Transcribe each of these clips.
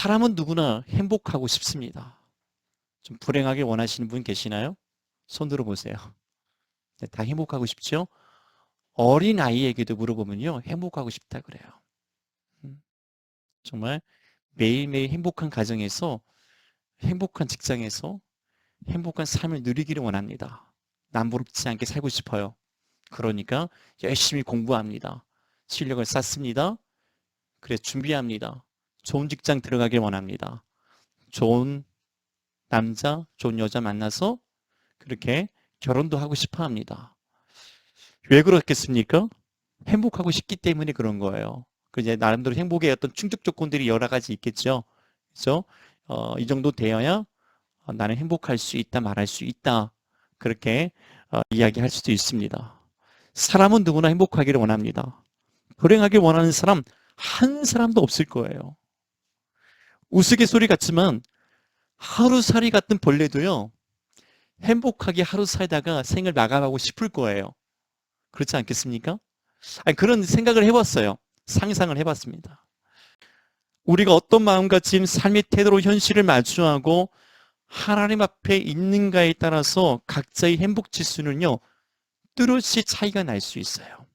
사람은 누구나 행복하고 싶습니다. 좀 불행하게 원하시는 분 계시나요? 손 들어보세요. 네, 다 행복하고 싶죠? 어린 아이에게도 물어보면요, 행복하고 싶다 그래요. 음, 정말 매일매일 행복한 가정에서, 행복한 직장에서, 행복한 삶을 누리기를 원합니다. 남부럽지 않게 살고 싶어요. 그러니까 열심히 공부합니다. 실력을 쌓습니다. 그래 준비합니다. 좋은 직장 들어가길 원합니다. 좋은 남자, 좋은 여자 만나서 그렇게 결혼도 하고 싶어 합니다. 왜 그렇겠습니까? 행복하고 싶기 때문에 그런 거예요. 그 이제 나름대로 행복의 어떤 충족 조건들이 여러 가지 있겠죠. 그래서 어, 이 정도 되어야 어, 나는 행복할 수 있다 말할 수 있다 그렇게 어, 이야기할 수도 있습니다. 사람은 누구나 행복하기를 원합니다. 불행하길 원하는 사람 한 사람도 없을 거예요. 우스갯소리 같지만 하루살이 같은 벌레도요, 행복하게 하루 살다가 생을 마감하고 싶을 거예요. 그렇지 않겠습니까? 아니, 그런 생각을 해봤어요. 상상을 해봤습니다. 우리가 어떤 마음가짐, 삶의 태도로 현실을 마주하고 하나님 앞에 있는가에 따라서 각자의 행복 지수는요, 뚜렷이 차이가 날 수 있어요.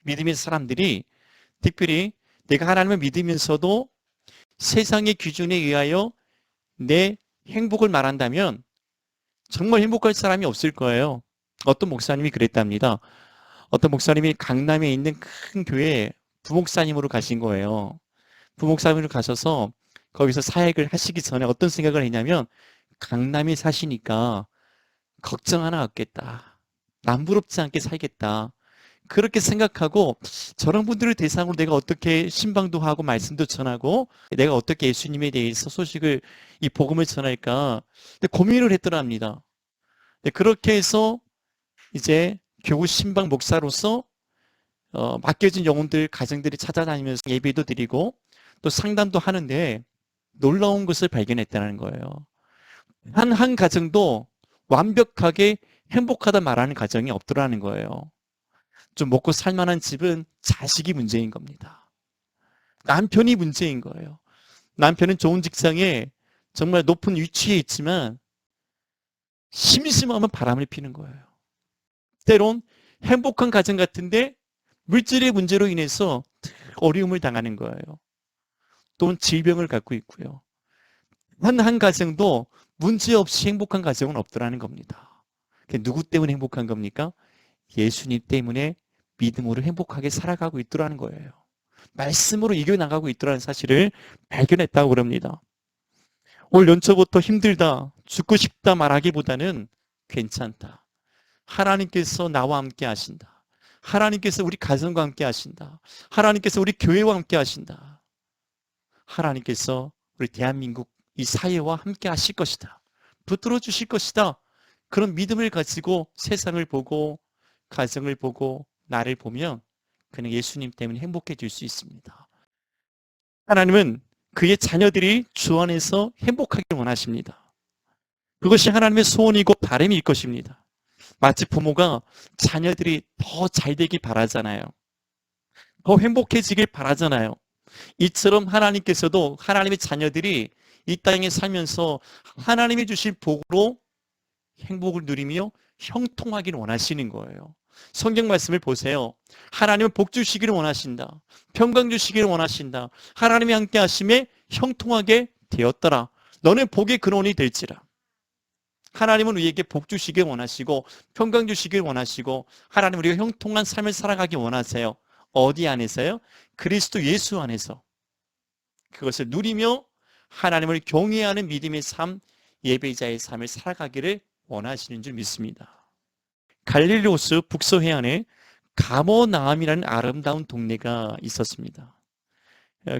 믿음의 사람들이 특별히 내가 하나님을 믿으면서도 세상의 기준에 의하여 내 행복을 말한다면 정말 행복할 사람이 없을 거예요. 어떤 목사님이 그랬답니다. 어떤 목사님이 강남에 있는 큰 교회에 부목사님으로 가신 거예요. 부목사님으로 가셔서 거기서 사역을 하시기 전에 어떤 생각을 했냐면 강남에 사시니까 걱정 하나 없겠다. 남부럽지 않게 살겠다. 그렇게 생각하고 저런 분들을 대상으로 내가 어떻게 신방도 하고 말씀도 전하고 내가 어떻게 예수님에 대해서 소식을 이 복음을 전할까 고민을 했더랍니다. 그렇게 해서 이제 교구 신방 목사로서 어, 맡겨진 영혼들 가정들이 찾아다니면서 예배도 드리고 또 상담도 하는데 놀라운 것을 발견했다는 거예요. 한 한 가정도 완벽하게 행복하다 말하는 가정이 없더라는 거예요. 좀 먹고 살 만한 집은 자식이 문제인 겁니다. 남편이 문제인 거예요. 남편은 좋은 직장에 정말 높은 위치에 있지만 심심하면 바람을 피는 거예요. 때론 행복한 가정 같은데 물질의 문제로 인해서 어려움을 당하는 거예요. 또는 질병을 갖고 있고요. 한 한 가정도 문제 없이 행복한 가정은 없더라는 겁니다. 누구 때문에 행복한 겁니까? 예수님 때문에 믿음으로 행복하게 살아가고 있더라는 거예요. 말씀으로 이겨나가고 있더라는 사실을 발견했다고 그럽니다. 올 연초부터 힘들다, 죽고 싶다 말하기보다는 괜찮다. 하나님께서 나와 함께 하신다. 하나님께서 우리 가정과 함께 하신다. 하나님께서 우리 교회와 함께 하신다. 하나님께서 우리 대한민국 이 사회와 함께 하실 것이다. 붙들어 주실 것이다. 그런 믿음을 가지고 세상을 보고 가정을 보고 나를 보면 그는 예수님 때문에 행복해질 수 있습니다. 하나님은 그의 자녀들이 주 안에서 행복하길 원하십니다. 그것이 하나님의 소원이고 바람일 것입니다. 마치 부모가 자녀들이 더 잘 되길 바라잖아요. 더 행복해지길 바라잖아요. 이처럼 하나님께서도 하나님의 자녀들이 이 땅에 살면서 하나님이 주실 복으로 행복을 누리며 형통하기를 원하시는 거예요. 성경 말씀을 보세요. 하나님은 복 주시기를 원하신다. 평강 주시기를 원하신다. 하나님이 함께 하심에 형통하게 되었더라. 너는 복의 근원이 될지라. 하나님은 우리에게 복 주시길 원하시고 평강 주시길 원하시고 하나님 우리가 형통한 삶을 살아가기 원하세요. 어디 안에서요? 그리스도 예수 안에서. 그것을 누리며 하나님을 경외하는 믿음의 삶, 예배자의 삶을 살아가기를 원하시는 줄 믿습니다. 갈릴리오스 북서 해안에 가모나함이라는 아름다운 동네가 있었습니다.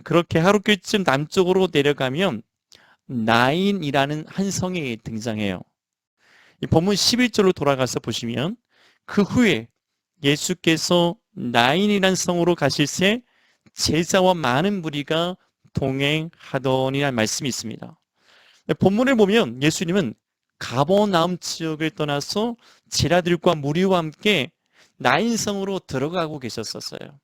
그렇게 하루길쯤 남쪽으로 내려가면 나인이라는 한 성이 등장해요. 본문 11절로 돌아가서 보시면 그 후에 예수께서 나인이라는 성으로 가실 새 제자와 많은 무리가 동행하더니라는 말씀이 있습니다. 본문을 보면 예수님은 가버나움 지역을 떠나서 제라들과 무리와 함께 나인성으로 들어가고 계셨었어요.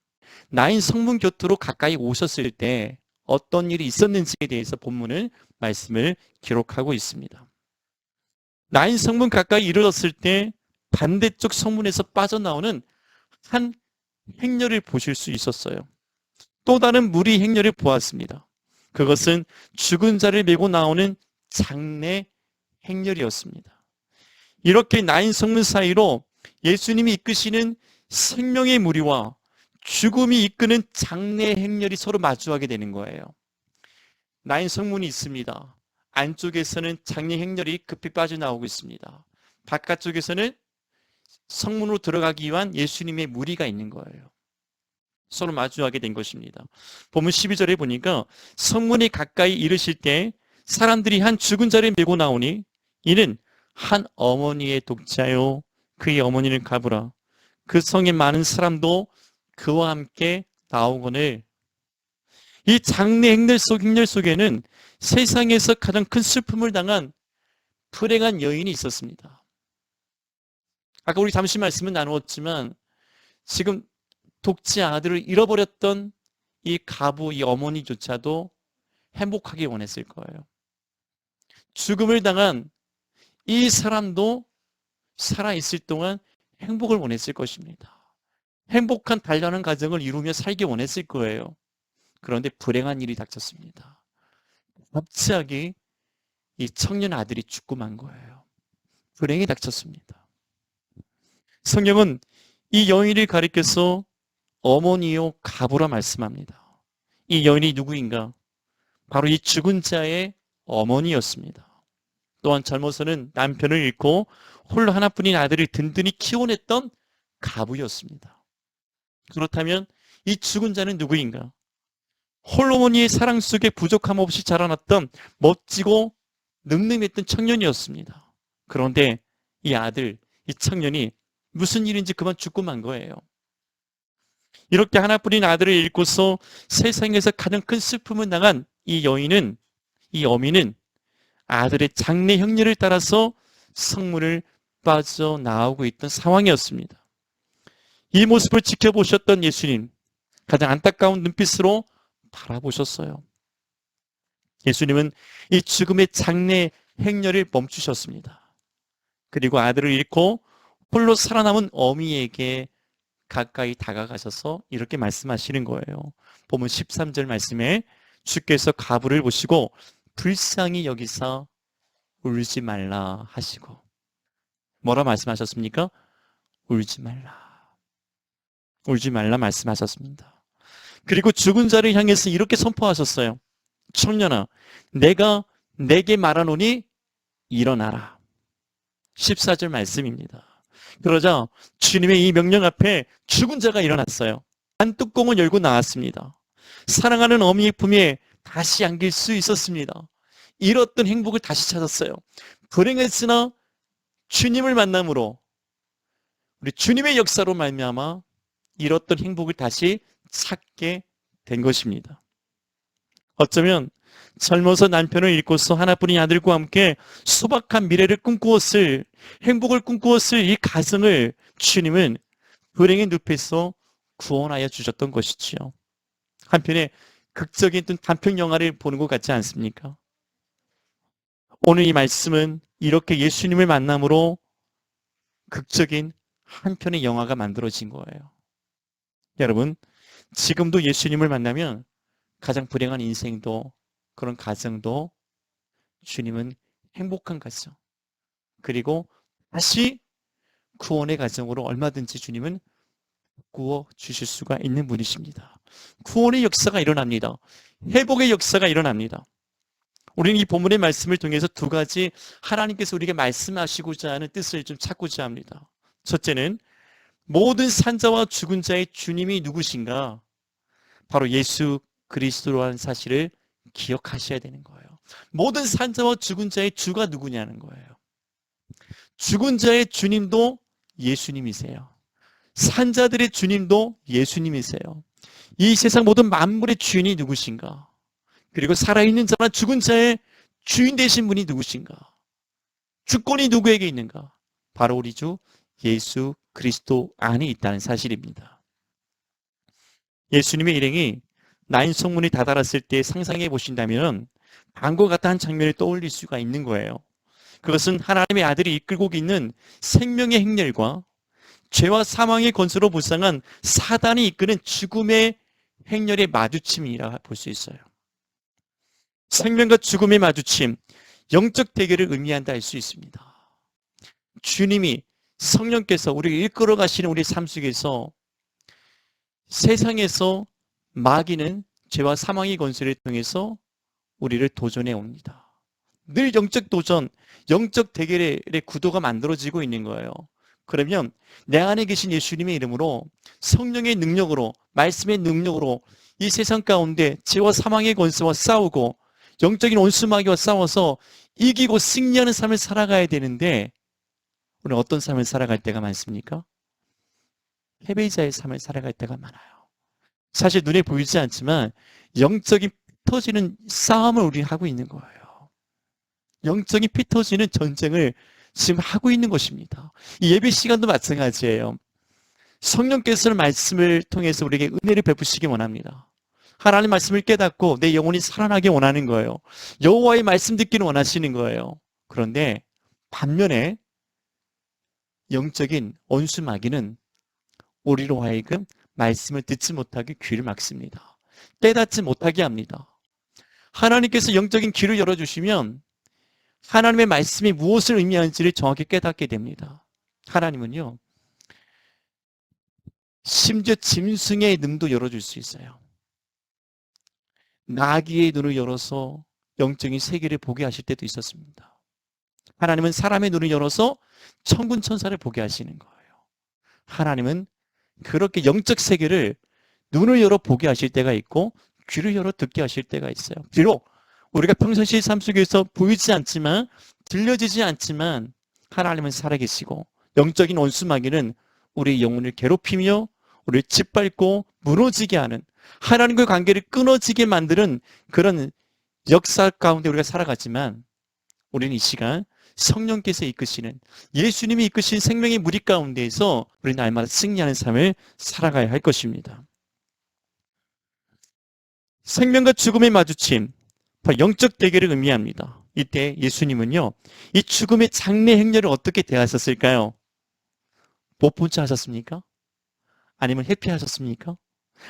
나인 성문 곁으로 가까이 오셨을 때 어떤 일이 있었는지에 대해서 본문을 말씀을 기록하고 있습니다. 나인 성문 가까이 이르렀을 때 반대쪽 성문에서 빠져나오는 한 행렬을 보실 수 있었어요. 또 다른 무리 행렬을 보았습니다. 그것은 죽은 자를 메고 나오는 장례 행렬이었습니다. 이렇게 나인 성문 사이로 예수님이 이끄시는 생명의 무리와 죽음이 이끄는 장례 행렬이 서로 마주하게 되는 거예요. 나인 성문이 있습니다. 안쪽에서는 장례 행렬이 급히 빠져나오고 있습니다. 바깥쪽에서는 성문으로 들어가기 위한 예수님의 무리가 있는 거예요. 서로 마주하게 된 것입니다. 보면 12절에 보니까 성문에 가까이 이르실 때 사람들이 한 죽은 자를 메고 나오니 이는 한 어머니의 독자요 그의 어머니는 가부라 그 성에 많은 사람도 그와 함께 나오거늘 이 장례 행렬 속 행렬 속에는 세상에서 가장 큰 슬픔을 당한 불행한 여인이 있었습니다. 아까 우리 잠시 말씀을 나누었지만 지금 독지 아들을 잃어버렸던 이 가부, 이 어머니조차도 행복하게 원했을 거예요. 죽음을 당한 이 사람도 살아있을 동안 행복을 원했을 것입니다. 행복한 단련한 가정을 이루며 살기 원했을 거예요. 그런데 불행한 일이 닥쳤습니다. 갑자기 이 청년 아들이 죽고 만 거예요. 불행이 닥쳤습니다. 성경은 이 여인을 가리켜서 어머니요 가부라 말씀합니다. 이 여인이 누구인가? 바로 이 죽은 자의 어머니였습니다. 또한 젊어서는 남편을 잃고 홀로 하나뿐인 아들을 든든히 키워냈던 가부였습니다. 그렇다면 이 죽은 자는 누구인가? 홀로머니의 사랑 속에 부족함 없이 자라났던 멋지고 늠름했던 청년이었습니다. 그런데 이 아들, 이 청년이 무슨 일인지 그만 죽고 만 거예요. 이렇게 하나뿐인 아들을 잃고서 세상에서 가장 큰 슬픔을 당한 이 여인은, 이 어미는 아들의 장례 형례를 따라서 성문을 빠져나오고 있던 상황이었습니다. 이 모습을 지켜보셨던 예수님, 가장 안타까운 눈빛으로 바라보셨어요. 예수님은 이 죽음의 장례 행렬을 멈추셨습니다. 그리고 아들을 잃고 홀로 살아남은 어미에게 가까이 다가가셔서 이렇게 말씀하시는 거예요. 보면 13절 말씀에 주께서 가부를 보시고 불쌍히 여기서 울지 말라 하시고 뭐라 말씀하셨습니까? 울지 말라. 울지 말라 말씀하셨습니다. 그리고 죽은 자를 향해서 이렇게 선포하셨어요. 청년아, 내가 내게 말하노니 일어나라. 14절 말씀입니다. 그러자 주님의 이 명령 앞에 죽은 자가 일어났어요. 안뚜껑을 열고 나왔습니다. 사랑하는 어미의 품에 다시 안길 수 있었습니다. 잃었던 행복을 다시 찾았어요. 불행했으나 주님을 만남으로 우리 주님의 역사로 말미암아 잃었던 행복을 다시 찾게 된 것입니다. 어쩌면 젊어서 남편을 잃고서 하나뿐인 아들과 함께 소박한 미래를 꿈꾸었을 행복을 꿈꾸었을 이 가정을 주님은 불행의 늪에서 구원하여 주셨던 것이지요. 한편에 극적인 단편 영화를 보는 것 같지 않습니까? 오늘 이 말씀은 이렇게 예수님을 만남으로 극적인 한 편의 영화가 만들어진 거예요. 여러분, 지금도 예수님을 만나면 가장 불행한 인생도 그런 가정도 주님은 행복한 가정. 그리고 다시 구원의 가정으로 얼마든지 주님은 구워 주실 수가 있는 분이십니다. 구원의 역사가 일어납니다. 회복의 역사가 일어납니다. 우리는 이 본문의 말씀을 통해서 두 가지 하나님께서 우리에게 말씀하시고자 하는 뜻을 좀 찾고자 합니다. 첫째는 모든 산자와 죽은 자의 주님이 누구신가? 바로 예수 그리스도라는 사실을 기억하셔야 되는 거예요. 모든 산자와 죽은 자의 주가 누구냐는 거예요. 죽은 자의 주님도 예수님이세요. 산자들의 주님도 예수님이세요. 이 세상 모든 만물의 주인이 누구신가? 그리고 살아있는 자나 죽은 자의 주인 되신 분이 누구신가? 주권이 누구에게 있는가? 바로 우리 주 예수 그리스도 안에 있다는 사실입니다. 예수님의 일행이 나인 성문이 다다랐을 때 상상해 보신다면 다음과 같은 한 장면이 떠올릴 수가 있는 거예요. 그것은 하나님의 아들이 이끌고 있는 생명의 행렬과 죄와 사망의 건설로 불쌍한 사단이 이끄는 죽음의 행렬의 마주침이라 볼 수 있어요. 생명과 죽음의 마주침, 영적 대결을 의미한다 할 수 있습니다. 주님이 성령께서 우리를 이끌어 가시는 우리 삶 속에서 세상에서 마귀는 죄와 사망의 건설을 통해서 우리를 도전해 옵니다. 늘 영적 도전, 영적 대결의 구도가 만들어지고 있는 거예요. 그러면 내 안에 계신 예수님의 이름으로 성령의 능력으로 말씀의 능력으로 이 세상 가운데 죄와 사망의 권세와 싸우고 영적인 온수마귀와 싸워서 이기고 승리하는 삶을 살아가야 되는데 우리는 어떤 삶을 살아갈 때가 많습니까? 패배자의 삶을 살아갈 때가 많아요. 사실 눈에 보이지 않지만 영적인 터지는 싸움을 우리 하고 있는 거예요. 영적인 피 터지는 전쟁을 지금 하고 있는 것입니다. 이 예배 시간도 마찬가지예요. 성령께서는 말씀을 통해서 우리에게 은혜를 베푸시기 원합니다. 하나님 말씀을 깨닫고 내 영혼이 살아나게 원하는 거예요. 여호와의 말씀 듣기를 원하시는 거예요. 그런데 반면에 영적인 원수 마귀는 우리로 하여금 말씀을 듣지 못하게 귀를 막습니다. 깨닫지 못하게 합니다. 하나님께서 영적인 귀를 열어주시면 하나님의 말씀이 무엇을 의미하는지를 정확히 깨닫게 됩니다. 하나님은요, 심지어 짐승의 눈도 열어줄 수 있어요. 나귀의 눈을 열어서 영적인 세계를 보게 하실 때도 있었습니다. 하나님은 사람의 눈을 열어서 천군 천사를 보게 하시는 거예요. 하나님은 그렇게 영적 세계를 눈을 열어 보게 하실 때가 있고 귀를 열어 듣게 하실 때가 있어요. 비록 우리가 평상시 삶 속에서 보이지 않지만 들려지지 않지만 하나님은 살아계시고 영적인 원수마귀는 우리 영혼을 괴롭히며 우리를 짓밟고 무너지게 하는 하나님과의 관계를 끊어지게 만드는 그런 역사 가운데 우리가 살아가지만 우리는 이 시간 성령께서 이끄시는 예수님이 이끄신 생명의 무리 가운데에서 우리는 날마다 승리하는 삶을 살아가야 할 것입니다. 생명과 죽음의 마주침, 영적 대결을 의미합니다. 이때 예수님은요, 이 죽음의 장례 행렬을 어떻게 대하셨을까요? 못본척 하셨습니까? 아니면 회피하셨습니까?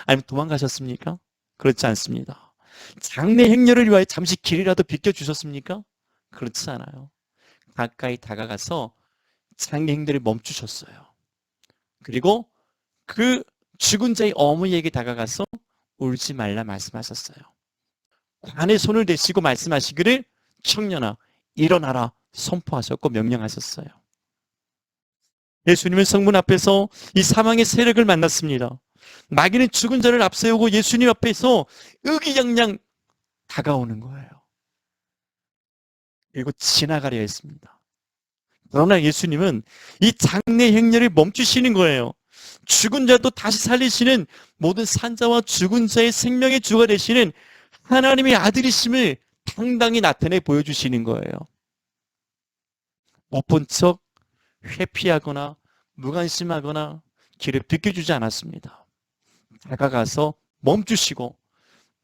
아니면 도망가셨습니까? 그렇지 않습니다. 장례 행렬을 위하여 잠시 길이라도 비켜주셨습니까? 그렇지 않아요. 가까이 다가가서 장례 행렬을 멈추셨어요. 그리고 그 죽은 자의 어머니에게 다가가서 울지 말라 말씀하셨어요. 관에 손을 대시고 말씀하시기를 청년아 일어나라 선포하셨고 명령하셨어요. 예수님은 성문 앞에서 이 사망의 세력을 만났습니다. 마귀는 죽은 자를 앞세우고 예수님 앞에서 의기양양 다가오는 거예요. 그리고 지나가려 했습니다. 그러나 예수님은 이 장례 행렬을 멈추시는 거예요. 죽은 자도 다시 살리시는 모든 산자와 죽은 자의 생명의 주가 되시는 하나님의 아들이심을 당당히 나타내 보여주시는 거예요. 못 본 척 회피하거나 무관심하거나 길을 비켜주지 않았습니다. 다가가서 멈추시고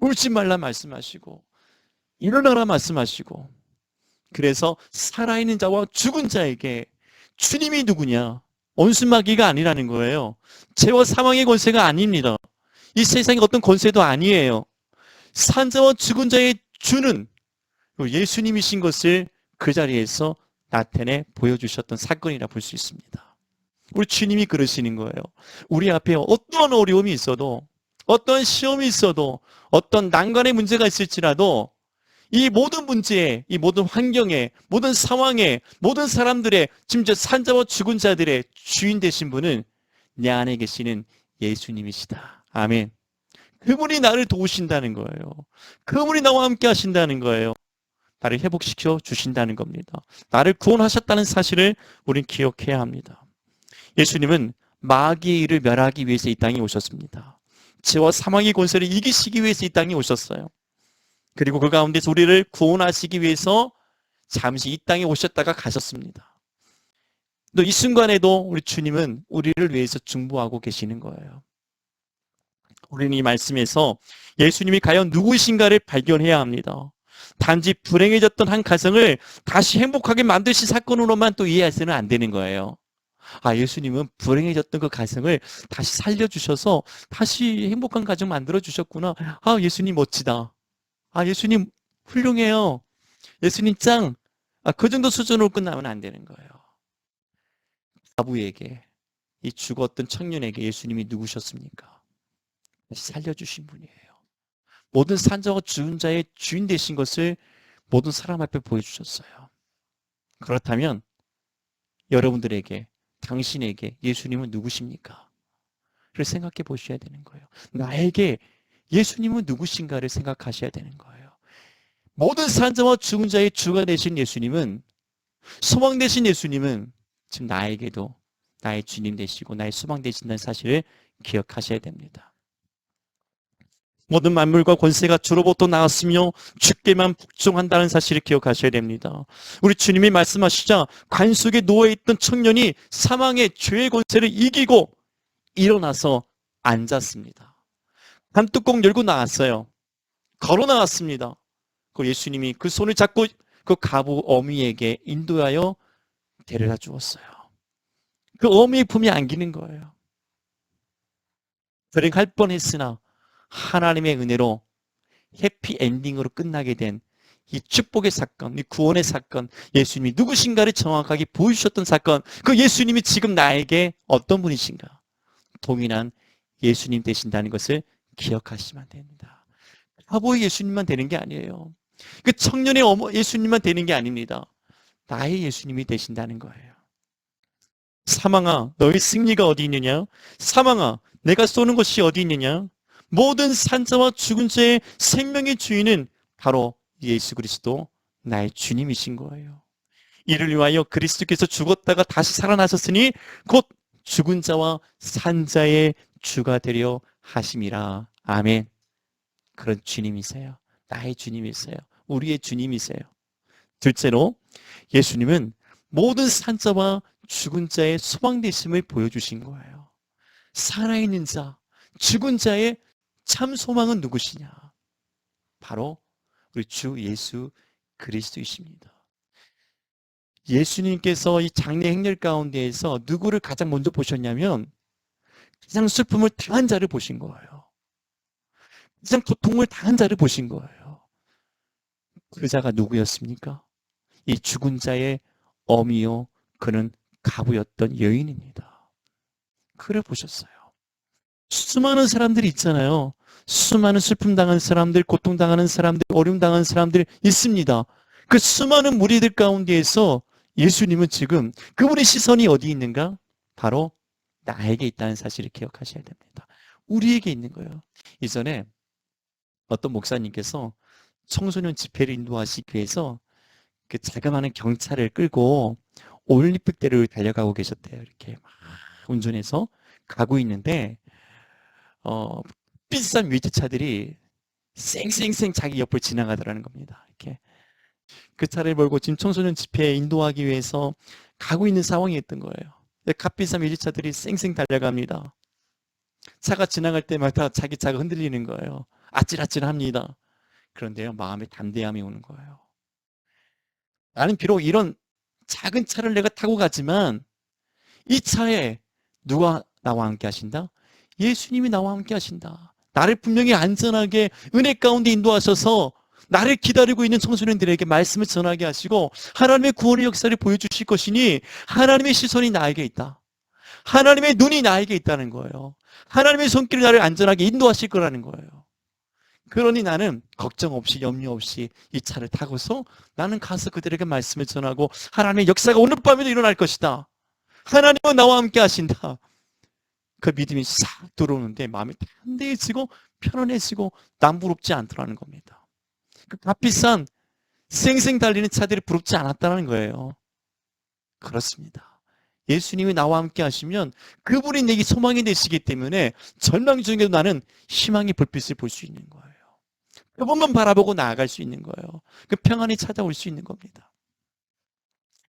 울지 말라 말씀하시고 일어나라 말씀하시고 그래서 살아있는 자와 죽은 자에게 주님이 누구냐 온수마귀가 아니라는 거예요. 죄와 사망의 권세가 아닙니다. 이 세상의 어떤 권세도 아니에요. 산자와 죽은 자의 주는 예수님이신 것을 그 자리에서 나타내 보여주셨던 사건이라 볼 수 있습니다. 우리 주님이 그러시는 거예요. 우리 앞에 어떤 어려움이 있어도, 어떤 시험이 있어도, 어떤 난관의 문제가 있을지라도, 이 모든 문제에, 이 모든 환경에, 모든 상황에, 모든 사람들의, 심지어 산자와 죽은 자들의 주인 되신 분은 내 안에 계시는 예수님이시다. 아멘. 그분이 나를 도우신다는 거예요. 그분이 나와 함께 하신다는 거예요. 나를 회복시켜 주신다는 겁니다. 나를 구원하셨다는 사실을 우린 기억해야 합니다. 예수님은 마귀의 일을 멸하기 위해서 이 땅에 오셨습니다. 죄와 사망의 권세를 이기시기 위해서 이 땅에 오셨어요. 그리고 그 가운데서 우리를 구원하시기 위해서 잠시 이 땅에 오셨다가 가셨습니다. 또 이 순간에도 우리 주님은 우리를 위해서 중보하고 계시는 거예요. 우리는 이 말씀에서 예수님이 과연 누구신가를 발견해야 합니다. 단지 불행해졌던 한 가정을 다시 행복하게 만드신 사건으로만 또 이해해서는 안 되는 거예요. 아, 예수님은 불행해졌던 그 가정을 다시 살려주셔서 다시 행복한 가정 만들어주셨구나. 아, 예수님 멋지다. 아, 예수님 훌륭해요. 예수님 짱. 아, 그 정도 수준으로 끝나면 안 되는 거예요. 아부에게, 이 죽었던 청년에게 예수님이 누구셨습니까? 살려주신 분이에요. 모든 산자와 죽은 자의 주인 되신 것을 모든 사람 앞에 보여주셨어요. 그렇다면 여러분들에게 당신에게 예수님은 누구십니까? 를 생각해 보셔야 되는 거예요. 나에게 예수님은 누구신가를 생각하셔야 되는 거예요. 모든 산자와 죽은 자의 주가 되신 예수님은 소망 되신 예수님은 지금 나에게도 나의 주님 되시고 나의 소망 되신다는 사실을 기억하셔야 됩니다. 모든 만물과 권세가 주로부터 나왔으며 주께만 복종한다는 사실을 기억하셔야 됩니다. 우리 주님이 말씀하시자 관 속에 누워있던 청년이 사망의 죄의 권세를 이기고 일어나서 앉았습니다. 관뚜껑 열고 나왔어요. 걸어 나왔습니다. 그 예수님이 그 손을 잡고 그 가부 어미에게 인도하여 데려다 주었어요. 그 어미의 품에 안기는 거예요. 불행할 뻔했으나 하나님의 은혜로 해피 엔딩으로 끝나게 된 이 축복의 사건, 이 구원의 사건, 예수님이 누구신가를 정확하게 보여주셨던 사건, 그 예수님이 지금 나에게 어떤 분이신가? 동일한 예수님 되신다는 것을 기억하시면 됩니다. 아버지 예수님만 되는 게 아니에요. 그 청년의 어머 예수님만 되는 게 아닙니다. 나의 예수님이 되신다는 거예요. 사망아, 너의 승리가 어디 있느냐? 사망아, 내가 쏘는 것이 어디 있느냐? 모든 산자와 죽은 자의 생명의 주인은 바로 예수 그리스도 나의 주님이신 거예요. 이를 위하여 그리스도께서 죽었다가 다시 살아나셨으니 곧 죽은 자와 산 자의 주가 되려 하심이라. 아멘. 그런 주님이세요. 나의 주님이세요. 우리의 주님이세요. 둘째로 예수님은 모든 산자와 죽은 자의 소망 되심을 보여주신 거예요. 살아있는 자, 죽은 자의 참 소망은 누구시냐? 바로 우리 주 예수 그리스도이십니다. 예수님께서 이 장례 행렬 가운데에서 누구를 가장 먼저 보셨냐면 가장 슬픔을 당한 자를 보신 거예요. 가장 고통을 당한 자를 보신 거예요. 그 자가 누구였습니까? 이 죽은 자의 어미요 그는 가부였던 여인입니다. 그를 보셨어요. 수많은 사람들이 있잖아요. 수많은 슬픔 당한 사람들, 고통 당하는 사람들, 어려움 당하는 사람들 있습니다. 그 수많은 무리들 가운데에서 예수님은 지금 그분의 시선이 어디 있는가? 바로 나에게 있다는 사실을 기억하셔야 됩니다. 우리에게 있는 거예요. 이전에 어떤 목사님께서 청소년 집회를 인도하시기 위해서 그 자그마한 경찰을 끌고 올림픽대로를 달려가고 계셨대요. 이렇게 막 운전해서 가고 있는데 어, 비싼 외제차들이 쌩쌩쌩 자기 옆을 지나가더라는 겁니다. 이렇게 그 차를 몰고 지금 청소년 집회에 인도하기 위해서 가고 있는 상황이었던 거예요. 값비싼 외제차들이 쌩쌩 달려갑니다. 차가 지나갈 때마다 자기 차가 흔들리는 거예요. 아찔아찔합니다. 그런데요, 마음에 담대함이 오는 거예요. 나는 비록 이런 작은 차를 내가 타고 가지만 이 차에 누가 나와 함께 하신다? 예수님이 나와 함께 하신다. 나를 분명히 안전하게 은혜 가운데 인도하셔서 나를 기다리고 있는 청소년들에게 말씀을 전하게 하시고 하나님의 구원의 역사를 보여주실 것이니 하나님의 시선이 나에게 있다. 하나님의 눈이 나에게 있다는 거예요. 하나님의 손길이 나를 안전하게 인도하실 거라는 거예요. 그러니 나는 걱정 없이 염려 없이 이 차를 타고서 나는 가서 그들에게 말씀을 전하고 하나님의 역사가 오늘 밤에도 일어날 것이다. 하나님은 나와 함께 하신다. 그 믿음이 싹 들어오는데 마음이 단대해지고 편안해지고 남부럽지 않더라는 겁니다. 그 값비싼 쌩쌩 달리는 차들이 부럽지 않았다는 거예요. 그렇습니다. 예수님이 나와 함께 하시면 그분이 내게 소망이 되시기 때문에 절망 중에도 나는 희망의 불빛을 볼 수 있는 거예요. 그분만 바라보고 나아갈 수 있는 거예요. 그 평안이 찾아올 수 있는 겁니다.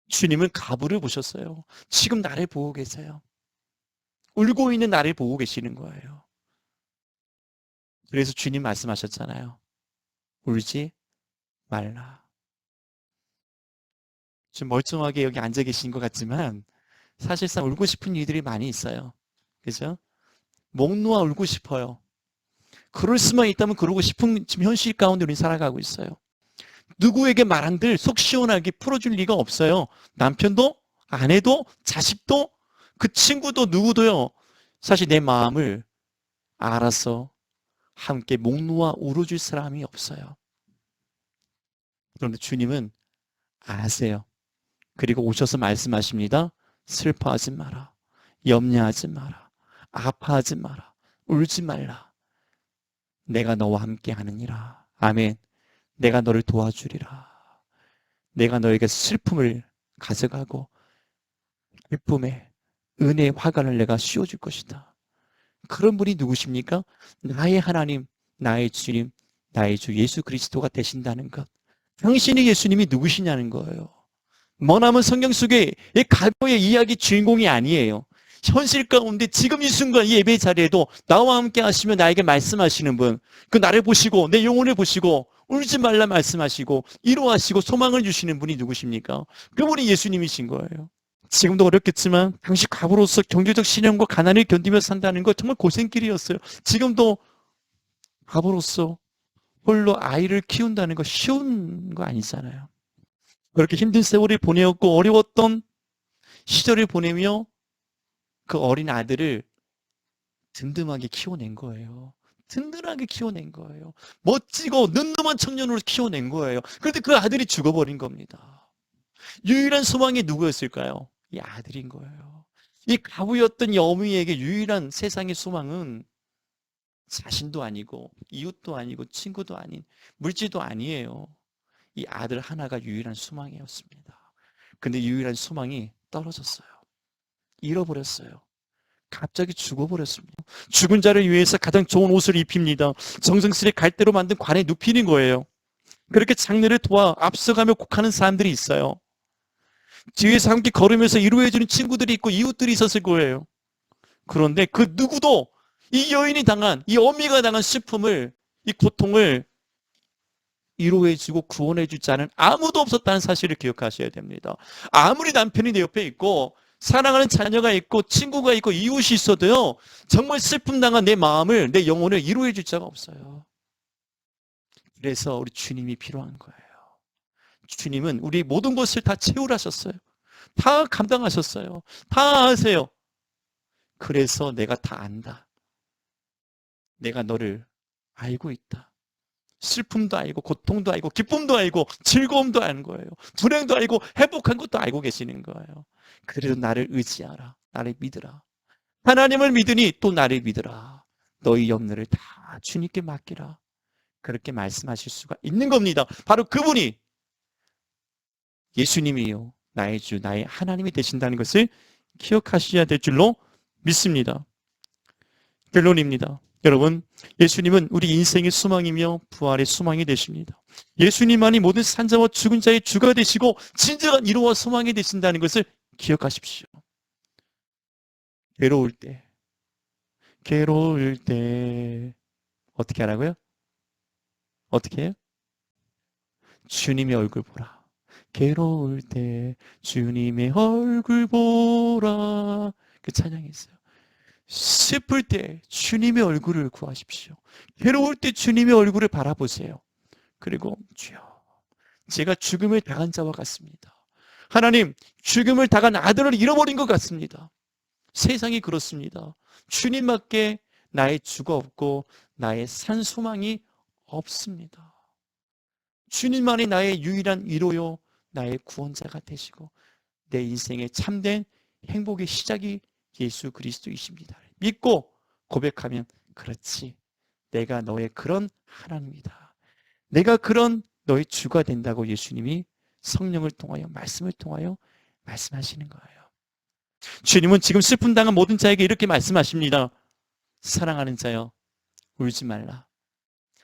주님은 가부를 보셨어요. 지금 나를 보고 계세요. 울고 있는 나를 보고 계시는 거예요. 그래서 주님 말씀하셨잖아요. 울지 말라. 좀 멀쩡하게 여기 앉아 계신 것 같지만 사실상 울고 싶은 이들이 많이 있어요. 그죠? 목 놓아 울고 싶어요. 그럴 수만 있다면 그러고 싶은 지금 현실 가운데 우리 살아가고 있어요. 누구에게 말 한들 속 시원하게 풀어줄 리가 없어요. 남편도, 아내도, 자식도, 그 친구도 누구도요. 사실 내 마음을 알아서 함께 목 놓아 울어줄 사람이 없어요. 그런데 주님은 아세요. 그리고 오셔서 말씀하십니다. 슬퍼하지 마라. 염려하지 마라. 아파하지 마라. 울지 말라. 내가 너와 함께 하느니라. 아멘. 내가 너를 도와주리라. 내가 너에게 슬픔을 가져가고 기쁨에 은혜의 화관을 내가 씌워줄 것이다. 그런 분이 누구십니까? 나의 하나님, 나의 주님, 나의 주 예수 그리스도가 되신다는 것. 당신이 예수님이 누구시냐는 거예요. 머나먼 성경 속에 이 과거의 이야기 주인공이 아니에요. 현실 가운데 지금 이 순간 이 예배 자리에도 나와 함께 하시며 나에게 말씀하시는 분, 그 나를 보시고 내 영혼을 보시고 울지 말라 말씀하시고 위로하시고 소망을 주시는 분이 누구십니까? 그분이 예수님이신 거예요. 지금도 어렵겠지만 당시 과부로서 경제적 신용과 가난을 견디며 산다는 거 정말 고생길이었어요. 지금도 과부로서 홀로 아이를 키운다는 거 쉬운 거 아니잖아요. 그렇게 힘든 세월을 보내었고 어려웠던 시절을 보내며 그 어린 아들을 든든하게 키워낸 거예요. 든든하게 키워낸 거예요. 멋지고 눈누만 청년으로 키워낸 거예요. 그런데 그 아들이 죽어버린 겁니다. 유일한 소망이 누구였을까요? 이 아들인 거예요. 이 가부였던 이 어미에게 유일한 세상의 소망은 자신도 아니고 이웃도 아니고 친구도 아닌 물질도 아니에요. 이 아들 하나가 유일한 소망이었습니다. 근데 유일한 소망이 떨어졌어요. 잃어버렸어요. 갑자기 죽어버렸습니다. 죽은 자를 위해서 가장 좋은 옷을 입힙니다. 정성스레 갈대로 만든 관에 눕히는 거예요. 그렇게 장례를 도와 앞서가며 곡하는 사람들이 있어요. 뒤에서 함께 걸으면서 위로해주는 친구들이 있고 이웃들이 있었을 거예요. 그런데 그 누구도 이 여인이 당한, 이 어미가 당한 슬픔을, 이 고통을 위로해주고 구원해줄 자는 아무도 없었다는 사실을 기억하셔야 됩니다. 아무리 남편이 내 옆에 있고, 사랑하는 자녀가 있고, 친구가 있고, 이웃이 있어도요, 정말 슬픔 당한 내 마음을, 내 영혼을 위로해줄 자가 없어요. 그래서 우리 주님이 필요한 거예요. 주님은 우리 모든 것을 다 채울하셨어요. 다 감당하셨어요. 다 아세요. 그래서 내가 다 안다. 내가 너를 알고 있다. 슬픔도 알고, 고통도 알고, 기쁨도 알고, 즐거움도 아는 거예요. 불행도 알고, 행복한 것도 알고 계시는 거예요. 그래도 나를 의지하라. 나를 믿으라. 하나님을 믿으니 또 나를 믿으라. 너희 염려를 다 주님께 맡기라. 그렇게 말씀하실 수가 있는 겁니다. 바로 그분이 예수님이요. 나의 주, 나의 하나님이 되신다는 것을 기억하셔야 될 줄로 믿습니다. 결론입니다. 여러분, 예수님은 우리 인생의 수망이며 부활의 수망이 되십니다. 예수님만이 모든 산자와 죽은 자의 주가 되시고 진정한 위로와 소망이 되신다는 것을 기억하십시오. 괴로울 때, 괴로울 때 어떻게 하라고요? 어떻게 해요? 주님의 얼굴 보라. 괴로울 때 주님의 얼굴 보라. 그 찬양이 있어요. 슬플 때 주님의 얼굴을 구하십시오. 괴로울 때 주님의 얼굴을 바라보세요. 그리고 주여, 제가 죽음을 당한 자와 같습니다. 하나님, 죽음을 당한 아들을 잃어버린 것 같습니다. 세상이 그렇습니다. 주님밖에 나의 주가 없고 나의 산 소망이 없습니다. 주님만이 나의 유일한 위로요, 나의 구원자가 되시고 내 인생의 참된 행복의 시작이 예수 그리스도이십니다. 믿고 고백하면 그렇지. 내가 너의 그런 하나님이다. 내가 그런 너의 주가 된다고 예수님이 성령을 통하여 말씀을 통하여 말씀하시는 거예요. 주님은 지금 슬픔 당한 모든 자에게 이렇게 말씀하십니다. 사랑하는 자여 울지 말라.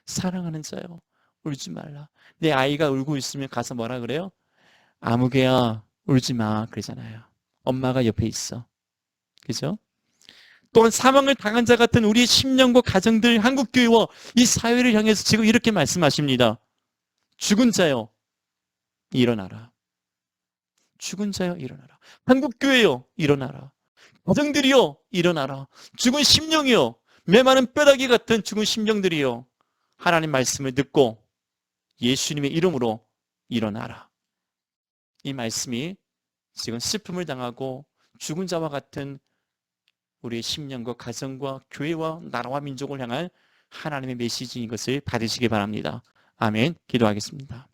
사랑하는 자여 울지 말라. 내 아이가 울고 있으면 가서 뭐라 그래요? 아무개야 울지 마 그러잖아요. 엄마가 옆에 있어. 그죠? 또한 사망을 당한 자 같은 우리의 심령과 가정들, 한국교회와 이 사회를 향해서 지금 이렇게 말씀하십니다. 죽은 자여, 일어나라. 죽은 자여, 일어나라. 한국교회여, 일어나라. 가정들이여, 일어나라. 죽은 심령이여, 메마른 뼈다귀 같은 죽은 심령들이여, 하나님 말씀을 듣고 예수님의 이름으로 일어나라. 이 말씀이 지금 슬픔을 당하고 죽은 자와 같은 우리의 심령과 가정과 교회와 나라와 민족을 향한 하나님의 메시지인 것을 받으시기 바랍니다. 아멘. 기도하겠습니다.